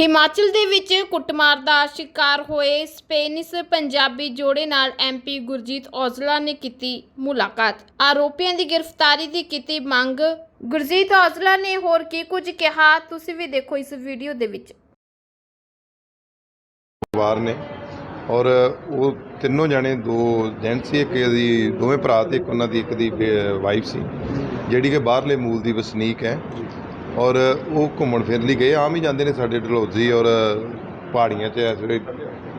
ਹਿਮਾਚਲ ਦੇ ਵਿੱਚ ਕੁੱਟਮਾਰ ਦਾ ਸ਼ਿਕਾਰ ਹੋਏ ਸਪੇਨਿਸ ਪੰਜਾਬੀ ਜੋੜੇ ਨਾਲ ਐਮਪੀ ਗੁਰਜੀਤ ਔਜਲਾ ਨੇ ਕੀਤੀ ਮੁਲਾਕਾਤ। ਆਰੋਪੀਆਂ ਦੀ ਗ੍ਰਿਫਤਾਰੀ ਦੀ ਕੀਤੀ ਮੰਗ। ਗੁਰਜੀਤ ਔਜਲਾ ਨੇ ਹੋਰ ਕੀ ਕੁਝ ਕਿਹਾ? ਤੁਸੀਂ ਵੀ ਦੇਖੋ ਇਸ ਵੀਡੀਓ ਦੇ ਵਿੱਚ। ਪਰਿਵਾਰ ਨੇ ਔਰ ਉਹ ਤਿੰਨੋਂ ਜਾਣੇ, ਦੋ ਜੈਂਟ ਸੀ, ਇੱਕ ਇਹਦੀ ਦੋਵੇਂ ਭਰਾ ਤੇ ਇੱਕ ਉਹਨਾਂ ਦੀ ਇੱਕ ਦੀ ਵਾਈਫ ਸੀ, ਜਿਹੜੀ ਕਿ ਬਾਹਰਲੇ ਮੂਲ ਦੀ ਵਸਨੀਕ ਹੈ। ਔਰ ਉਹ ਘੁੰਮਣ ਫਿਰਨ ਲਈ ਗਏ, ਆਮ ਹੀ ਜਾਂਦੇ ਨੇ ਸਾਡੇ ਡਲਹੌਜ਼ੀ ਔਰ ਪਹਾੜੀਆਂ 'ਚ ਇਸ ਵੇਲੇ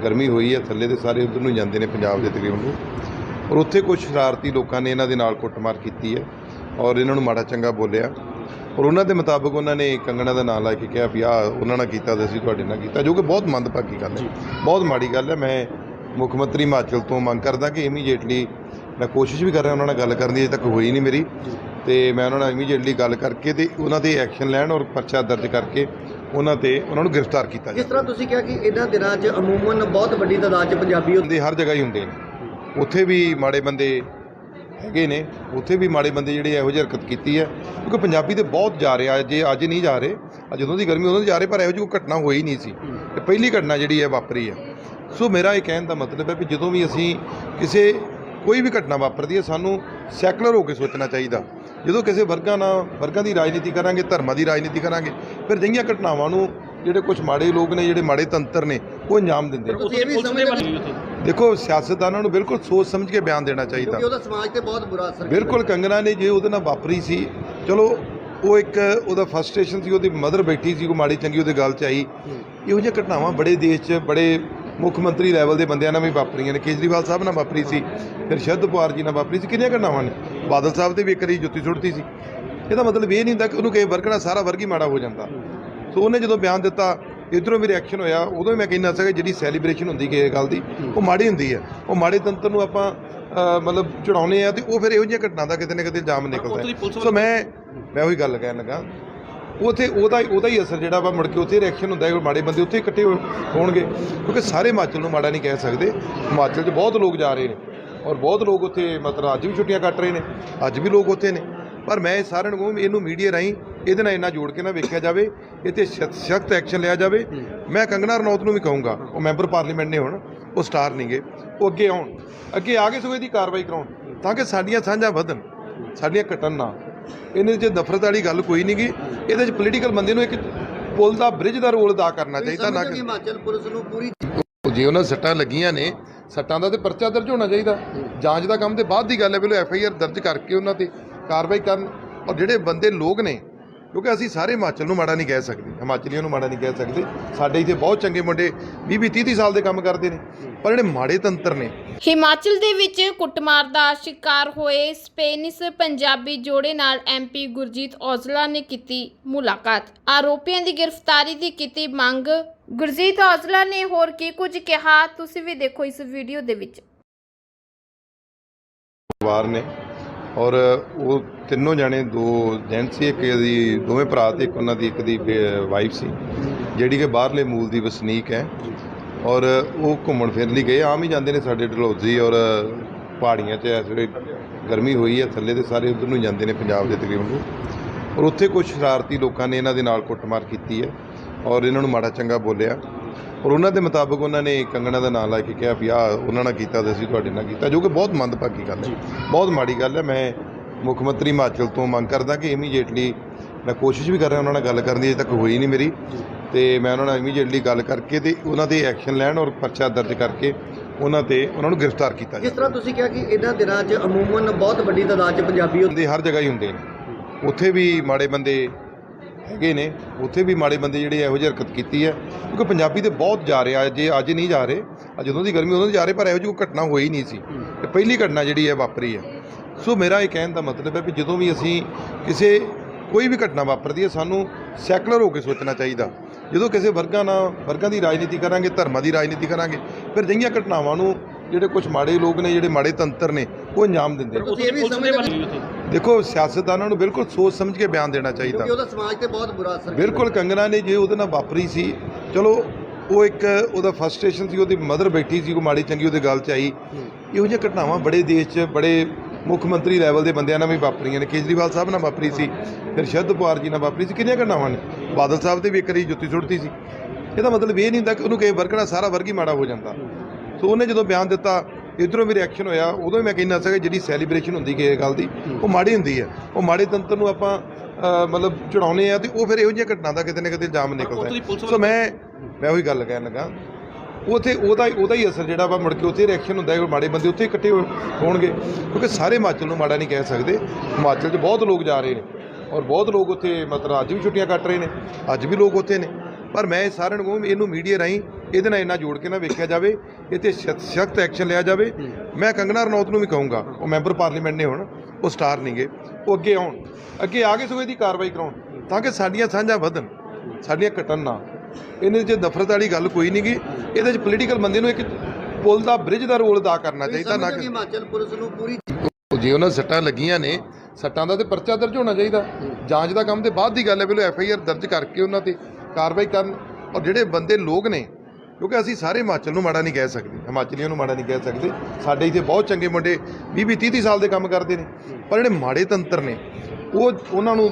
ਗਰਮੀ ਹੋਈ ਹੈ, ਥੱਲੇ ਦੇ ਸਾਰੇ ਉਧਰ ਨੂੰ ਜਾਂਦੇ ਨੇ ਪੰਜਾਬ ਦੇ ਤਕਰੀਬਨ ਨੂੰ। ਔਰ ਉੱਥੇ ਕੁਝ ਸ਼ਰਾਰਤੀ ਲੋਕਾਂ ਨੇ ਇਹਨਾਂ ਦੇ ਨਾਲ ਕੁੱਟਮਾਰ ਕੀਤੀ ਹੈ ਔਰ ਇਹਨਾਂ ਨੂੰ ਮਾੜਾ ਚੰਗਾ ਬੋਲਿਆ। ਔਰ ਉਹਨਾਂ ਦੇ ਮੁਤਾਬਕ ਉਹਨਾਂ ਨੇ ਕੰਗਣਾ ਦਾ ਨਾਮ ਲੈ ਕੇ ਕਿਹਾ ਵੀ ਆਹ ਉਹਨਾਂ ਨਾਲ ਕੀਤਾ ਤੇ ਅਸੀਂ ਤੁਹਾਡੇ ਨਾਲ ਕੀਤਾ, ਜੋ ਕਿ ਬਹੁਤ ਮੰਦਭਾਗੀ ਗੱਲ ਹੈ। ਬਹੁਤ ਮਾੜੀ ਗੱਲ ਹੈ। ਮੈਂ ਮੁੱਖ ਮੰਤਰੀ ਹਿਮਾਚਲ ਤੋਂ ਮੰਗ ਕਰਦਾ ਕਿ ਇਮੀਡੀਏਟਲੀ ਮੈਂ ਕੋਸ਼ਿਸ਼ ਵੀ ਕਰ ਰਿਹਾ, ਉਹਨਾਂ ਨਾਲ ਗੱਲ ਕਰਨ ਦੀ ਅਜੇ ਤੱਕ ਹੋਈ ਨਹੀਂ ਮੇਰੀ। ਤੇ ਮੈਂ ਉਹਨਾਂ ਨਾਲ ਇਮੀਡੀਏਟਲੀ ਗੱਲ ਕਰਕੇ ਤੇ ਉਹਨਾਂ ਤੇ ਐਕਸ਼ਨ ਲੈਣ ਔਰ ਪਰਚਾ ਦਰਜ ਕਰਕੇ ਉਹਨਾਂ ਤੇ ਉਹਨਾਂ ਨੂੰ ਗ੍ਰਿਫਤਾਰ ਕੀਤਾ ਜਿਸ ਤਰ੍ਹਾਂ ਤੁਸੀਂ ਕਿਹਾ ਕਿ ਇਹਨਾਂ ਦਿਨਾਂ 'ਚ ਅਮੂਮਨ ਬਹੁਤ ਵੱਡੀ ਤਾਦਾਦ 'ਚ ਪੰਜਾਬੀ ਹੁੰਦੇ ਹਰ ਜਗ੍ਹਾ ਹੀ ਹੁੰਦੇ ਨੇ। ਉੱਥੇ ਵੀ ਮਾੜੇ ਬੰਦੇ ਹੈਗੇ ਨੇ ਉੱਥੇ ਵੀ ਮਾੜੇ ਬੰਦੇ ਜਿਹੜੇ ਇਹੋ ਜਿਹੀ ਹਰਕਤ ਕੀਤੀ ਹੈ ਕਿਉਂਕਿ ਪੰਜਾਬੀ ਤੇ ਬਹੁਤ ਜਾ ਰਿਹਾ ਜੇ ਅੱਜ ਨਹੀਂ ਜਾ ਰਹੇ ਅੱਜ ਜਦੋਂ ਦੀ ਗਰਮੀ ਉਦੋਂ ਦੀ ਜਾ ਰਹੇ ਪਰ ਇਹੋ ਜਿਹੀ ਕੋਈ ਘਟਨਾ ਹੋਈ ਨਹੀਂ ਸੀ। ਤੇ ਪਹਿਲੀ ਘਟਨਾ ਜਿਹੜੀ ਹੈ ਵਾਪਰੀ ਹੈ। ਸੋ ਮੇਰਾ ਇਹ ਕਹਿਣ ਦਾ ਮਤਲਬ ਹੈ ਵੀ ਜਦੋਂ ਵੀ ਅਸੀਂ ਕਿਸੇ ਕੋਈ ਵੀ ਘਟਨਾ ਵਾਪਰਦੀ ਹੈ ਸਾਨੂੰ ਸੈਕੂਲਰ ਹੋ ਕੇ ਸੋਚਣਾ ਚਾਹੀਦਾ। ਜਦੋਂ ਕਿਸੇ ਵਰਗਾਂ ਨਾਲ ਵਰਗਾਂ ਦੀ ਰਾਜਨੀਤੀ ਕਰਾਂਗੇ ਧਰਮਾਂ ਦੀ ਰਾਜਨੀਤੀ ਕਰਾਂਗੇ ਫਿਰ ਜਿਹੀਆਂ ਘਟਨਾਵਾਂ ਨੂੰ ਜਿਹੜੇ ਕੁਝ ਮਾੜੇ ਲੋਕ ਨੇ ਜਿਹੜੇ ਮਾੜੇ ਤੰਤਰ ਨੇ ਉਹ ਅੰਜਾਮ ਦਿੰਦੇ ਨੇ। ਦੇਖੋ ਸਿਆਸਤਦਾਨਾਂ ਨੂੰ ਬਿਲਕੁਲ ਸੋਚ ਸਮਝ ਕੇ ਬਿਆਨ ਦੇਣਾ ਚਾਹੀਦਾ। ਉਹਦਾ ਸਮਾਜ ਤੇ ਬਹੁਤ ਬੁਰਾ ਅਸਰ ਬਿਲਕੁਲ ਕੰਗਨਾ ਨੇ ਜੇ ਉਹਦੇ ਨਾਲ ਵਾਪਰੀ ਸੀ ਚਲੋ ਉਹ ਇੱਕ ਉਹਦਾ ਫਰਸਟ੍ਰੇਸ਼ਨ ਸੀ ਉਹਦੀ ਮਦਰ ਬੈਠੀ ਸੀ ਉਹ ਮਾੜੀ ਚੰਗੀ ਉਹਦੇ ਗੱਲ ਚ ਆਈ। ਇਹੋ ਜਿਹੀਆਂ ਘਟਨਾਵਾਂ ਬੜੇ ਦੇਸ਼ 'ਚ ਬੜੇ ਮੁੱਖ ਮੰਤਰੀ ਲੈਵਲ ਦੇ ਬੰਦਿਆਂ ਨਾਲ ਵੀ ਵਾਪਰੀਆਂ ਨੇ। ਕੇਜਰੀਵਾਲ ਸਾਹਿਬ ਨਾਲ ਵਾਪਰੀ ਸੀ ਫਿਰ ਸ਼ਰਦ ਪਵਾਰ ਜੀ ਨਾਲ ਵਾਪਰੀ ਸੀ। ਕਿੰਨੀਆਂ ਘਟਨਾਵਾਂ ਨੇ? ਬਾਦਲ ਸਾਹਿਬ ਤੇ ਵੀ ਇੱਕ ਵਾਰੀ ਜੁੱਤੀ ਸੁੱਟਤੀ ਸੀ। ਇਹਦਾ ਮਤਲਬ ਇਹ ਨਹੀਂ ਹੁੰਦਾ ਕਿ ਉਹਨੂੰ ਕਿਸੇ ਵਰਗ ਨਾਲ ਸਾਰਾ ਵਰਗ ਹੀ ਮਾੜਾ ਹੋ ਜਾਂਦਾ। ਸੋ ਉਹਨੇ ਜਦੋਂ ਬਿਆਨ ਦਿੱਤਾ ਇਧਰੋਂ ਵੀ ਰਿਐਕਸ਼ਨ ਹੋਇਆ ਉਦੋਂ ਹੀ ਮੈਂ ਕਹਿੰਦਾ ਸੀਗਾ ਜਿਹੜੀ ਸੈਲੀਬ੍ਰੇਸ਼ਨ ਹੁੰਦੀ ਕਿਸੇ ਗੱਲ ਦੀ ਉਹ ਮਾੜੀ ਹੁੰਦੀ ਹੈ। ਉਹ ਮਾੜੇ ਤੰਤਰ ਨੂੰ ਆਪਾਂ ਮਤਲਬ ਚੜਾਉਨੇ ਆ ਤੇ ਉਹ ਫਿਰ ਇਹੋ ਜਿਹੀਆਂ ਘਟਨਾ ਦਾ ਕਿਤੇ ਨਾ ਕਿਤੇ ਜਾਮ ਨਿਕਲਦਾ। ਸੋ ਮੈਂ ਮੈਂ ਉਹੀ ਗੱਲ ਕਹਿਣ ਲੱਗਾ ਉੱਥੇ ਉਹਦਾ ਉਹਦਾ ਹੀ ਅਸਰ ਜਿਹੜਾ ਵਾ ਮੁੜ ਕੇ ਉੱਥੇ ਰਿਐਕਸ਼ਨ ਹੁੰਦਾ ਹੈ ਮਾੜੇ ਬੰਦੇ ਉੱਥੇ ਇਕੱਠੇ ਹੋਣਗੇ। ਕਿਉਂਕਿ ਸਾਰੇ ਹਿਮਾਚਲ ਨੂੰ ਮਾੜਾ ਨਹੀਂ ਕਹਿ ਸਕਦੇ। ਹਿਮਾਚਲ 'ਚ ਬਹੁਤ ਲੋਕ ਜਾ ਰਹੇ ਨੇ ਔਰ ਬਹੁਤ ਲੋਕ ਉੱਥੇ ਮਤਲਬ ਅੱਜ ਵੀ ਛੁੱਟੀਆਂ ਕੱਟ ਰਹੇ ਨੇ, ਅੱਜ ਵੀ ਲੋਕ ਉੱਥੇ ਨੇ। ਪਰ ਮੈਂ ਇਹ ਸਾਰਿਆਂ ਨੂੰ ਕਹੂੰ, ਇਹਨੂੰ ਮੀਡੀਆ ਰਾਹੀਂ ਇਹਦੇ ਨਾਲ ਇੰਨਾ ਜੋੜ ਕੇ ਨਾ ਵੇਖਿਆ ਜਾਵੇ ਇਹ ਤੇ ਸਖਤ ਐਕਸ਼ਨ ਲਿਆ ਜਾਵੇ। ਮੈਂ ਕੰਗਨਾ ਰਣੌਤ ਨੂੰ ਵੀ ਕਹੂੰਗਾ, ਉਹ ਮੈਂਬਰ ਪਾਰਲੀਮੈਂਟ ਨੇ ਹੁਣ, ਉਹ ਸਟਾਰ ਨਹੀਂਗੇ। ਉਹ ਅੱਗੇ ਆਉਣ, ਅੱਗੇ ਆ ਕੇ ਸਗੋਂ ਇਹਦੀ ਕਾਰਵਾਈ ਕਰਾਉਣ, ਤਾਂ ਕਿ ਸਾਡੀਆਂ ਸਾਂਝਾਂ ਵਧਣ, ਸਾਡੀਆਂ ਘਟਣ ਨਾ। ਇਹਦੇ 'ਚ ਨਫ਼ਰਤ ਵਾਲੀ ਗੱਲ ਕੋਈ ਨਹੀਂਗੀ ਇਹਦੇ 'ਚ ਪੋਲੀਟੀਕਲ ਬੰਦੇ ਨੂੰ ਇੱਕ ਪੁਲ ਦਾ ਬ੍ਰਿਜ ਦਾ ਰੋਲ ਅਦਾ ਕਰਨਾ ਚਾਹੀਦਾ ਨਾ ਕਿ ਕਿ ਹਿਮਾਚਲ ਪੁਲਿਸ ਨੂੰ ਪੂਰੀ ਜੇ ਉਹਨਾਂ ਸੱਟਾਂ ਲੱਗੀਆਂ ਨੇ ਸੱਟਾਂ ਦਾ ਤੇ ਪਰਚਾ ਦਰਜ ਹੋਣਾ ਚਾਹੀਦਾ। ਜਾਂਚ ਦਾ ਕੰਮ ਤੇ ਬਾਅਦ ਦੀ ਗੱਲ ਹੈ ਪਹਿਲਾਂ ਐਫ ਆਈ ਆਰ ਦਰਜ ਕਰਕੇ ਉਹਨਾਂ ਤੇ ਕਾਰਵਾਈ ਕਰਨ। ਔਰ ਜਿਹੜੇ ਬੰਦੇ ਲੋਕ ਨੇ ਕਿਉਂਕਿ ਅਸੀਂ ਸਾਰੇ ਹਿਮਾਚਲ ਨੂੰ ਮਾੜਾ ਨਹੀਂ ਕਹਿ ਸਕਦੇ ਹਿਮਾਚਲੀਆਂ ਨੂੰ ਮਾੜਾ ਨਹੀਂ ਕਹਿ ਸਕਦੇ। ਸਾਡੇ ਇੱਥੇ ਬਹੁਤ ਚੰਗੇ ਮੁੰਡੇ 20 20 30 ਸਾਲ ਦੇ ਕੰਮ ਕਰਦੇ ਨੇ। ਪਰ ਜਿਹੜੇ ਮਾੜੇ ਤੰਤਰ ਨੇ ਹਿਮਾਚਲ ਦੇ ਵਿੱਚ ਕੁੱਟਮਾਰ ਦਾ ਸ਼ਿਕਾਰ ਹੋਏ ਸਪੇਨਿਸ ਪੰਜਾਬੀ ਜੋੜੇ ਨਾਲ ਐਮਪੀ ਗੁਰਜੀਤ ਔਜਲਾ ਨੇ ਕੀਤੀ ਮੁਲਾਕਾਤ। ਆਰੋਪੀਆਂ ਦੀ ਗ੍ਰਿਫਤਾਰੀ ਦੀ ਕੀਤੀ ਮੰਗ। ਗੁਰਜੀਤ ਔਜਲਾ ਨੇ ਹੋਰ ਕੀ ਕੁਝ ਕਿਹਾ? ਤੁਸੀਂ ਵੀ ਦੇਖੋ ਇਸ ਵੀਡੀਓ ਦੇ ਵਿੱਚ। ਪਰਿਵਾਰ ਨੇ ਔਰ ਉਹ ਤਿੰਨੋਂ ਜਾਣੇ, ਦੋ ਜੈਂਟ ਸੀ, ਇੱਕ ਇਹਦੀ ਦੋਵੇਂ ਭਰਾ ਤੇ ਇੱਕ ਉਹਨਾਂ ਦੀ ਇੱਕ ਦੀ ਵਾਈਫ ਸੀ, ਜਿਹੜੀ ਕਿ ਬਾਹਰਲੇ ਮੂਲ ਦੀ ਵਸਨੀਕ ਹੈ। ਔਰ ਉਹ ਘੁੰਮਣ ਫਿਰਨ ਲਈ ਗਏ ਆਮ ਹੀ ਜਾਂਦੇ ਨੇ ਸਾਡੇ ਡਲਹੌਜ਼ੀ ਔਰ ਪਹਾੜੀਆਂ 'ਚ ਇਸ ਵੇਲੇ ਗਰਮੀ ਹੋਈ ਹੈ ਥੱਲੇ ਦੇ ਸਾਰੇ ਉਧਰ ਨੂੰ ਜਾਂਦੇ ਨੇ ਪੰਜਾਬ ਦੇ ਤਕਰੀਬਨ ਔਰ ਉੱਥੇ ਕੁਝ ਸ਼ਰਾਰਤੀ ਲੋਕਾਂ ਨੇ ਇਹਨਾਂ ਦੇ ਨਾਲ ਕੁੱਟਮਾਰ ਕੀਤੀ ਹੈ ਔਰ ਇਹਨਾਂ ਨੂੰ ਮਾੜਾ ਚੰਗਾ ਬੋਲਿਆ। ਔਰ ਉਹਨਾਂ ਦੇ ਮੁਤਾਬਕ ਉਹਨਾਂ ਨੇ ਕੰਗਣਾ ਦਾ ਨਾਮ ਲੈ ਕੇ ਕਿਹਾ ਵੀ ਆਹ ਉਹਨਾਂ ਨਾਲ ਕੀਤਾ ਤੇ ਅਸੀਂ ਤੁਹਾਡੇ ਨਾਲ ਕੀਤਾ ਜੋ ਕਿ ਬਹੁਤ ਮੰਦਭਾਗੀ ਗੱਲ ਹੈ। ਬਹੁਤ ਮਾੜੀ ਗੱਲ ਹੈ। ਮੈਂ ਮੁੱਖ ਮੰਤਰੀ ਹਿਮਾਚਲ ਤੋਂ ਮੰਗ ਕਰਦਾ ਕਿ ਇਮੀਡੀਏਟਲੀ ਮੈਂ ਕੋਸ਼ਿਸ਼ ਵੀ ਕਰ ਰਿਹਾ ਉਹਨਾਂ ਨਾਲ ਗੱਲ ਕਰਨ ਦੀ ਅਜੇ ਤੱਕ ਹੋਈ ਨਹੀਂ ਮੇਰੀ। ਤੇ ਮੈਂ ਉਹਨਾਂ ਨਾਲ ਇਮੀਡੀਏਟਲੀ ਗੱਲ ਕਰਕੇ ਤੇ ਉਹਨਾਂ ਤੇ ਐਕਸ਼ਨ ਲੈਣ ਔਰ ਪਰਚਾ ਦਰਜ ਕਰਕੇ ਉਹਨਾਂ ਤੇ ਉਹਨਾਂ ਨੂੰ ਗ੍ਰਿਫਤਾਰ ਕੀਤਾ ਜਿਸ ਤਰ੍ਹਾਂ ਤੁਸੀਂ ਕਿਹਾ ਕਿ ਇਹਨਾਂ ਦਿਨਾਂ 'ਚ ਅਮੂਮਨ ਬਹੁਤ ਵੱਡੀ ਤਾਦਾਦ 'ਚ ਪੰਜਾਬੀ ਹੁੰਦੇ ਹਰ ਜਗ੍ਹਾ ਹੀ ਹੁੰਦੇ ਨੇ। ਉੱਥੇ ਵੀ ਮਾੜੇ ਬੰਦੇ ਹੈਗੇ ਨੇ ਉੱਥੇ ਵੀ ਮਾੜੇ ਬੰਦੇ ਜਿਹੜੇ ਇਹੋ ਜਿਹੀ ਹਰਕਤ ਕੀਤੀ ਹੈ ਕਿਉਂਕਿ ਪੰਜਾਬੀ ਤੇ ਬਹੁਤ ਜਾ ਰਿਹਾ ਜੇ ਅੱਜ ਨਹੀਂ ਜਾ ਰਹੇ ਅੱਜ ਜਦੋਂ ਦੀ ਗਰਮੀ ਉਦੋਂ ਦੀ ਜਾ ਰਹੇ ਪਰ ਇਹੋ ਜਿਹੀ ਕੋਈ ਘਟਨਾ ਹੋਈ ਨਹੀਂ ਸੀ। ਤੇ ਪਹਿਲੀ ਘਟਨਾ ਜਿਹੜੀ ਹੈ ਵਾਪਰੀ ਹੈ। ਸੋ ਮੇਰਾ ਇਹ ਕਹਿਣ ਦਾ ਮਤਲਬ ਹੈ ਵੀ ਜਦੋਂ ਵੀ ਅਸੀਂ ਕਿਸੇ ਕੋਈ ਵੀ ਘਟਨਾ ਵਾਪਰਦੀ ਹੈ ਸਾਨੂੰ ਸੈਕੂਲਰ ਹੋ ਕੇ ਸੋਚਣਾ ਚਾਹੀਦਾ। ਜਦੋਂ ਕਿਸੇ ਵਰਗਾਂ ਨਾਲ ਵਰਗਾਂ ਦੀ ਰਾਜਨੀਤੀ ਕਰਾਂਗੇ ਧਰਮਾਂ ਦੀ ਰਾਜਨੀਤੀ ਕਰਾਂਗੇ ਫਿਰ ਜਿਹੀਆਂ ਘਟਨਾਵਾਂ ਨੂੰ ਜਿਹੜੇ ਕੁਝ ਮਾੜੇ ਲੋਕ ਨੇ ਜਿਹੜੇ ਮਾੜੇ ਤੰਤਰ ਨੇ ਉਹ ਅੰਜਾਮ ਦਿੰਦੇ ਦੇਖੋ ਸਿਆਸਤਦਾਨਾਂ ਨੂੰ ਬਿਲਕੁਲ ਸੋਚ ਸਮਝ ਕੇ ਬਿਆਨ ਦੇਣਾ ਚਾਹੀਦਾ। ਉਹਦਾ ਸਮਾਜ ਤੇ ਬਹੁਤ ਬੁਰਾ ਅਸਰ ਬਿਲਕੁਲ ਕੰਗਨਾ ਨੇ ਜੇ ਉਹਦੇ ਨਾਲ ਵਾਪਰੀ ਸੀ ਚਲੋ ਉਹ ਇੱਕ ਉਹਦਾ ਫਰਸਟ੍ਰੇਸ਼ਨ ਸੀ ਉਹਦੀ ਮਦਰ ਬੈਠੀ ਸੀ ਉਹ ਮਾੜੀ ਚੰਗੀ ਉਹਦੇ ਗੱਲ ਚ ਆਈ। ਇਹੋ ਜਿਹੀਆਂ ਘਟਨਾਵਾਂ ਬੜੇ ਦੇਸ਼ 'ਚ ਬੜੇ ਮੁੱਖ ਮੰਤਰੀ ਲੈਵਲ ਦੇ ਬੰਦਿਆਂ ਨਾਲ ਵੀ ਵਾਪਰੀਆਂ ਨੇ। ਕੇਜਰੀਵਾਲ ਸਾਹਿਬ ਨਾਲ ਵਾਪਰੀ ਸੀ ਫਿਰ ਸ਼ਰਦ ਪਵਾਰ ਜੀ ਨਾਲ ਵਾਪਰੀ ਸੀ। ਕਿੰਨੀਆਂ ਘਟਨਾਵਾਂ ਨੇ? ਬਾਦਲ ਸਾਹਿਬ ਤੇ ਵੀ ਇੱਕ ਵਾਰੀ ਜੁੱਤੀ ਸੁੱਟਤੀ ਸੀ। ਇਹਦਾ ਮਤਲਬ ਇਹ ਨਹੀਂ ਹੁੰਦਾ ਕਿ ਉਹਨੂੰ ਕਿਸੇ ਨਾਲ ਸਾਰਾ ਵਰਗ ਹੀ ਮਾੜਾ ਹੋ ਜਾਂਦਾ। ਸੋ ਉਹਨੇ ਜਦੋਂ ਬਿਆਨ ਦਿੱਤਾ ਇਧਰੋਂ ਵੀ ਰਿਐਕਸ਼ਨ ਹੋਇਆ ਉਦੋਂ ਹੀ ਮੈਂ ਕਹਿੰਦਾ ਸੀਗਾ ਜਿਹੜੀ ਸੈਲੀਬ੍ਰੇਸ਼ਨ ਹੁੰਦੀ ਕਿਸੇ ਗੱਲ ਦੀ ਉਹ ਮਾੜੀ ਹੁੰਦੀ ਹੈ। ਉਹ ਮਾੜੇ ਤੰਤਰ ਨੂੰ ਆਪਾਂ ਮਤਲਬ ਚੜਾਉਨੇ ਆ ਤੇ ਉਹ ਫਿਰ ਇਹੋ ਜਿਹੀਆਂ ਘਟਨਾ ਦਾ ਕਿਤੇ ਨਾ ਕਿਤੇ ਜਾਮ ਨਿਕਲਦਾ। ਸੋ ਮੈਂ ਮੈਂ ਉਹੀ ਗੱਲ ਕਹਿਣ ਲੱਗਾ। ਉਥੇ ਉਹਦਾ ਉਹਦਾ ਹੀ ਅਸਰ ਜਿਹੜਾ ਵਾ ਮੁੜ ਕੇ ਉੱਥੇ ਰਿਐਕਸ਼ਨ ਹੁੰਦਾ ਹੈ, ਮਾੜੇ ਬੰਦੇ ਉੱਥੇ ਇਕੱਠੇ ਹੋ- ਹੋਣਗੇ। ਕਿਉਂਕਿ ਸਾਰੇ ਹਿਮਾਚਲ ਨੂੰ ਮਾੜਾ ਨਹੀਂ ਕਹਿ ਸਕਦੇ। ਹਿਮਾਚਲ 'ਚ ਬਹੁਤ ਲੋਕ ਜਾ ਰਹੇ ਨੇ ਔਰ ਬਹੁਤ ਲੋਕ ਉੱਥੇ ਮਤਲਬ ਅੱਜ ਵੀ ਛੁੱਟੀਆਂ ਕੱਟ ਰਹੇ ਨੇ, ਅੱਜ ਵੀ ਲੋਕ ਉੱਥੇ ਨੇ। ਪਰ ਮੈਂ ਇਹ ਸਾਰਿਆਂ ਨੂੰ ਕਹੂੰ, ਇਹਨੂੰ ਮੀਡੀਆ ਰਾਹੀਂ ਇਹਦੇ ਨਾਲ ਇੰਨਾ ਜੋੜ ਕੇ ਨਾ ਵੇਖਿਆ ਜਾਵੇ ਇਹ ਤੇ ਸਖਤ ਐਕਸ਼ਨ ਲਿਆ ਜਾਵੇ। ਮੈਂ ਕੰਗਨਾ ਰਣੌਤ ਨੂੰ ਵੀ ਕਹੂੰਗਾ, ਉਹ ਮੈਂਬਰ ਪਾਰਲੀਮੈਂਟ ਨੇ ਹੁਣ, ਉਹ ਸਟਾਰ ਨਹੀਂਗੇ ਉਹ ਅੱਗੇ ਆਉਣ, ਅੱਗੇ ਆ ਕੇ ਸਗੋਂ ਇਹਦੀ ਕਾਰਵਾਈ ਕਰਾਉਣ, ਤਾਂ ਕਿ ਸਾਡੀਆਂ ਸਾਂਝਾਂ ਵਧਣ, ਸਾਡੀਆਂ ਘਟਣ ਨਾ। ਇਹਦੇ 'ਚ ਨਫ਼ਰਤ ਵਾਲੀ ਗੱਲ ਕੋਈ ਨਹੀਂਗੀ ਇਹਦੇ 'ਚ ਪੋਲੀਟੀਕਲ ਬੰਦੇ ਨੂੰ ਇੱਕ ਪੁਲ ਦਾ ਬ੍ਰਿਜ ਦਾ ਰੋਲ ਅਦਾ ਕਰਨਾ ਚਾਹੀਦਾ ਨਾ ਕਿ ਹਿਮਾਚਲ ਪੁਲਿਸ ਨੂੰ ਪੂਰੀ ਜੇ ਉਹਨਾਂ ਸੱਟਾਂ ਲੱਗੀਆਂ ਨੇ ਸੱਟਾਂ ਦਾ ਤੇ ਪਰਚਾ ਦਰਜ ਹੋਣਾ ਚਾਹੀਦਾ। ਜਾਂਚ ਦਾ ਕੰਮ ਤੇ ਬਾਅਦ ਦੀ ਗੱਲ ਹੈ ਪਹਿਲਾਂ ਐਫ ਆਈ ਆਰ ਦਰਜ ਕਰਕੇ ਉਹਨਾਂ ਤੇ ਕਾਰਵਾਈ ਕਰਨ। ਔਰ ਜਿਹੜੇ ਬੰਦੇ ਲੋਕ ਨੇ ਕਿਉਂਕਿ ਅਸੀਂ ਸਾਰੇ ਹਿਮਾਚਲ ਨੂੰ ਮਾੜਾ ਨਹੀਂ ਕਹਿ ਸਕਦੇ ਹਿਮਾਚਲੀਆਂ ਨੂੰ ਮਾੜਾ ਨਹੀਂ ਕਹਿ ਸਕਦੇ। ਸਾਡੇ ਇੱਥੇ ਬਹੁਤ ਚੰਗੇ ਮੁੰਡੇ 20 20 30 30 ਸਾਲ ਦੇ ਕੰਮ ਕਰਦੇ ਨੇ। ਪਰ ਜਿਹੜੇ ਮਾੜੇ ਤੰਤਰ ਨੇ ਉਹ ਉਹਨਾਂ ਨੂੰ